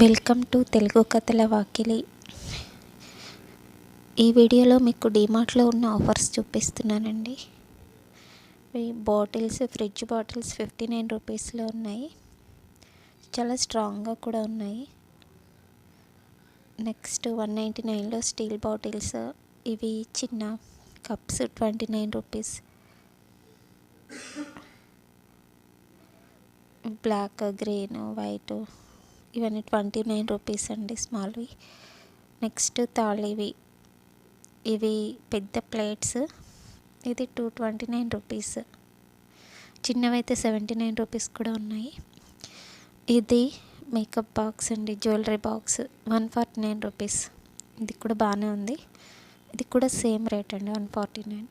Welcome to Telugu కథల వాకిలి. ఈ వీడియోలో మీకు డిమార్ట్లో ఉన్న ఆఫర్స్ చూపిస్తున్నానండి. ఈ bottles fridge bottles fifty nine రూపీస్లో ఉన్నాయి. చాలా స్ట్రాంగ్గా కూడా ఉన్నాయి. నెక్స్ట్ వన్ నైంటీ నైన్లో స్టీల్ బాటిల్స్ ఇవి చిన్న cups twenty nine rupees. Black green white ఇవన్నీ ట్వంటీ నైన్ రూపీస్ అండి స్మాల్వి. నెక్స్ట్ తాళివి. ఇవి పెద్ద ప్లేట్స్. ఇది టూ ట్వంటీ నైన్ రూపీస్. చిన్నవి అయితే సెవెంటీ నైన్ రూపీస్ కూడా ఉన్నాయి. ఇది మేకప్ బాక్స్ అండి jewellery box. One forty nine rupees. ఇది కూడా బాగానే ఉంది. ఇది కూడా సేమ్ రేట్ అండి వన్ ఫార్టీ నైన్.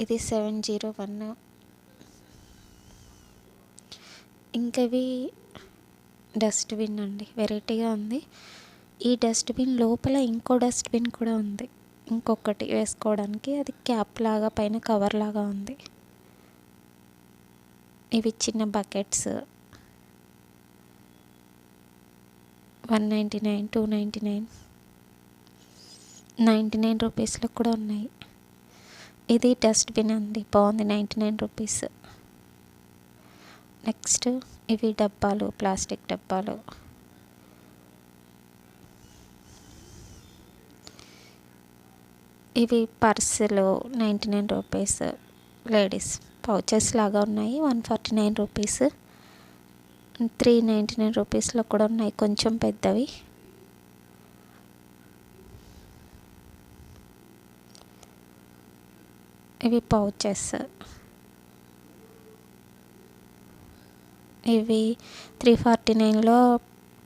ఇది సెవెన్ జీరో వన్. ఇంకా ఇవి డస్ట్బిన్ అండి వెరైటీగా ఉంది. ఈ డస్ట్బిన్ లోపల ఇంకో డస్ట్బిన్ కూడా ఉంది. ఇంకొకటి వేసుకోవడానికి అది క్యాప్ లాగా పైన కవర్ లాగా ఉంది. ఇవి చిన్న buckets. One ninety nine two ninety nine. Ninety nine రూపీస్లో కూడా ఉన్నాయి. ఇది డస్ట్బిన్ అండి బాగుంది నైంటీ నైన్ రూపీస్. నెక్స్ట్ ఇవి డబ్బాలు ప్లాస్టిక్ డబ్బాలు. ఇవి పర్సులు ninety nine rupees. Ladies pouches లాగా ఉన్నాయి one forty nine rupees. Three ninety nine రూపీస్లో కూడా ఉన్నాయి కొంచెం పెద్దవి. ఇవి పౌచెస్. ఇవి త్రీ ఫార్టీ నైన్లో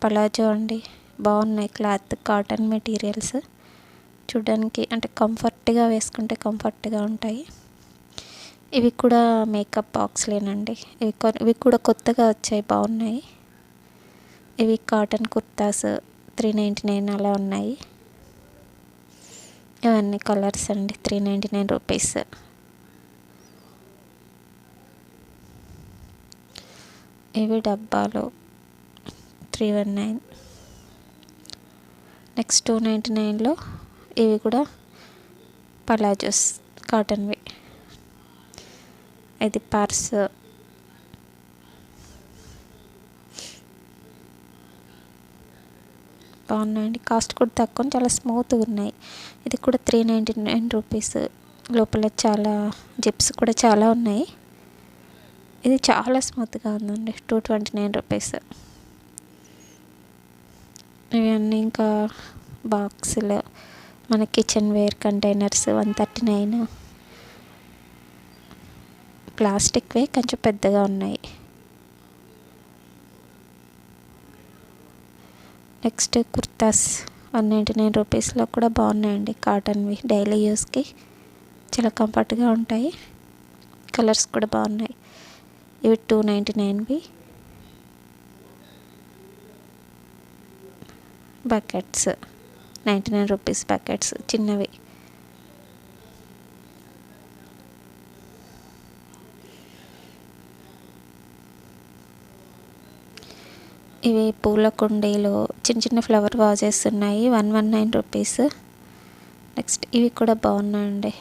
పలాజో అండి. బాగున్నాయి క్లాత్ కాటన్ మెటీరియల్స్. చూడడానికి అంటే కంఫర్ట్గా వేసుకుంటే కంఫర్ట్గా ఉంటాయి. ఇవి కూడా మేకప్ బాక్స్లేనండి. ఇవి ఇవి కూడా కొత్తగా వచ్చాయి బాగున్నాయి. ఇవి cotton kurtas three ninety nine అలా ఉన్నాయి. ఇవన్నీ కలర్స్ అండి త్రీ నైంటీ నైన్ రూపీస్. ఇవి డబ్బాలు. Three one nine. Next two ninety నైన్లో ఇవి కూడా పలాజోస్ కాటన్వి. ఇది పర్స్. బాగున్నాయండి. కాస్ట్ కూడా తక్కువ చాలా స్మూత్గా ఉన్నాయి. ఇది కూడా త్రీ నైంటీ నైన్ రూపీస్. లోపల చాలా జిప్స్ కూడా చాలా ఉన్నాయి. ఇది చాలా స్మూత్గా ఉందండి. టూ ట్వంటీ నైన్ రూపీస్ ఇవన్నీ ఇంకా బాక్సులు మన kitchenware containers one thirty nine ప్లాస్టిక్వే కొంచెం పెద్దగా ఉన్నాయి. Next kurtas one ninety nine రూపీస్లో కూడా బాగున్నాయండి కాటన్వి డైలీ యూస్కి చాలా కంఫర్ట్గా ఉంటాయి. కలర్స్ కూడా బాగున్నాయి. ఇవి two ninety నైన్వి buckets ninety nine rupees buckets చిన్నవి. ఇవి పూల కుండీలు చిన్న చిన్న ఫ్లవర్ వాజెస్ ఉన్నాయి one one nine rupees next ఇవి కూడా బాగున్నాయండి.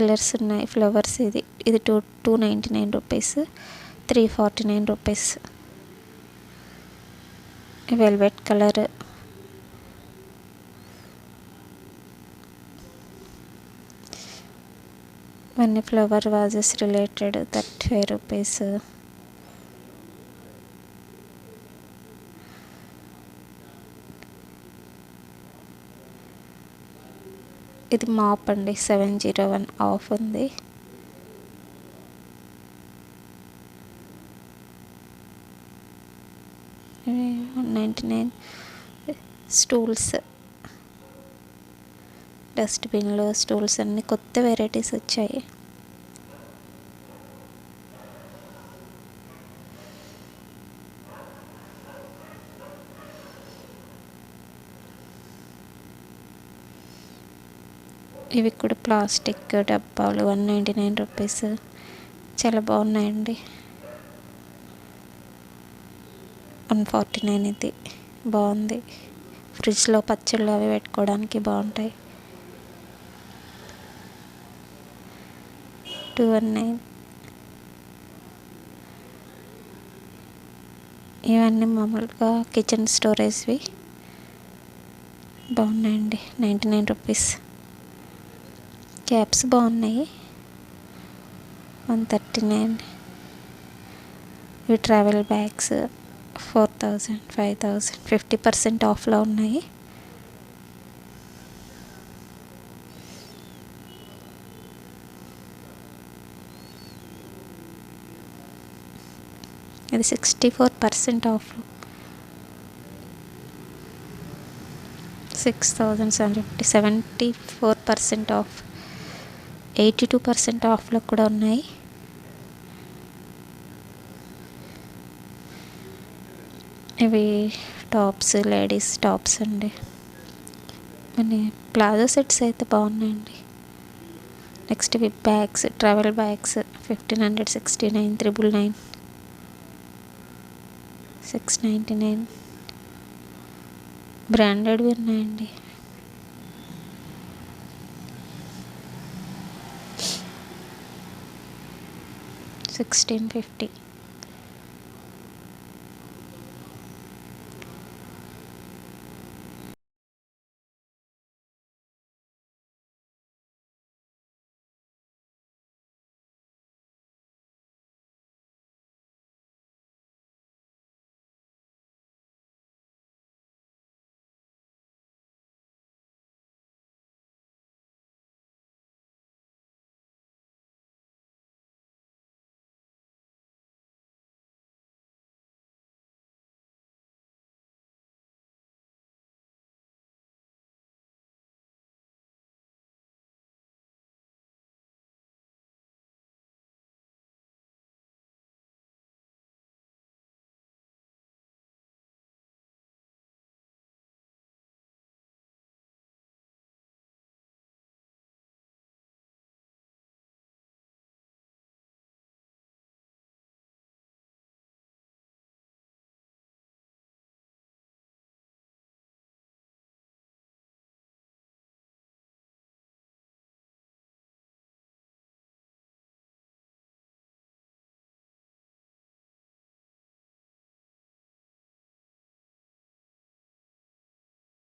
కలర్స్ ఉన్నాయి ఫ్లవర్స్ ఇది. ఇది two two ninety nine rupees three forty nine rupees. Velvet colour. ఇవన్నీ flower vases related thirty five rupees. ఇది మాప్ అండి. సెవెన్ జీరో వన్ ఆఫ్ ఉంది. Ninety nine stools. డస్ట్బిన్లు స్టూల్స్ అన్నీ కొత్త వెరైటీస్ వచ్చాయి. ఇవి కూడా ప్లాస్టిక్ డబ్బాలు వన్ నైంటీ నైన్ రూపీస్. చాలా బాగున్నాయండి. వన్ ఫార్టీ నైన్ ఇది. బాగుంది. ఫ్రిడ్జ్లో పచ్చళ్ళు అవి పెట్టుకోవడానికి బాగుంటాయి. Two one nine. ఇవన్నీ మామూలుగా కిచెన్ స్టోరేజ్వి. బాగున్నాయండి. Ninety nine rupees. క్యాప్స్ బాగున్నాయి. One thirty nine. ఇవి travel bags four thousand five thousand fifty percent ఆఫ్లో ఉన్నాయి. ఇది sixty four percent off. Six thousand seven fifty seventy four percent off. Eighty two percent ఆఫ్లో కూడా ఉన్నాయి. ఇవి టాప్స్ లేడీస్ టాప్స్ అండి. మన ప్లాజో సెట్స్ అయితే బాగున్నాయండి. నెక్స్ట్ ఇవి bags travel bags fifteen hundred sixty nine triple nine six ninety nine. బ్రాండెడ్వి ఉన్నాయండి. Sixteen fifty